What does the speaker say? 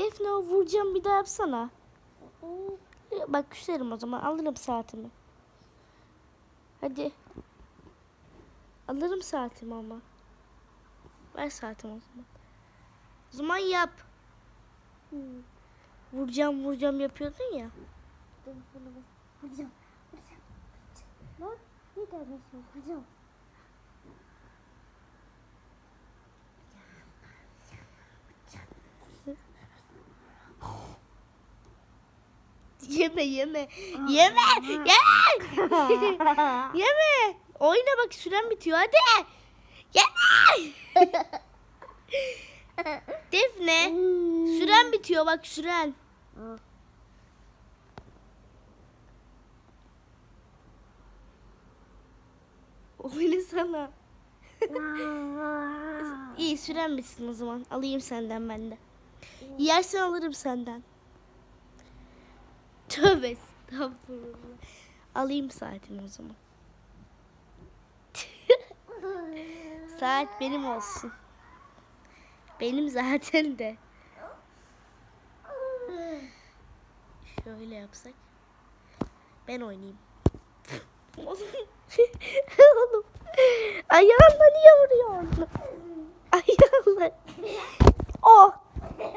Defne o vuracağım bir daha yapsana. Bak küserim o zaman alırım saatimi. Hadi. Alırım saatimi ama. Ver saatimi o zaman. O zaman yap. Vuracağım vuracağım yapıyordun ya. Vuracağım. Vuracağım. Lan ne dermişim? Vuracağım. Yeme yeme. Yeme. Yeme. yeme. Oyna bak süren bitiyor hadi. Yeme. Defne. Süren bitiyor bak süren. Oyna sana. İyi süren bitsin o zaman. Alayım senden ben de. Yersen alırım senden. Tövbe estağfurullah. Alayım saatini o zaman. Saat benim olsun. Benim zaten de. Şöyle yapsak. Ben oynayayım. Oğlum. Ayağınla niye vuruyorsun? Ayağınla.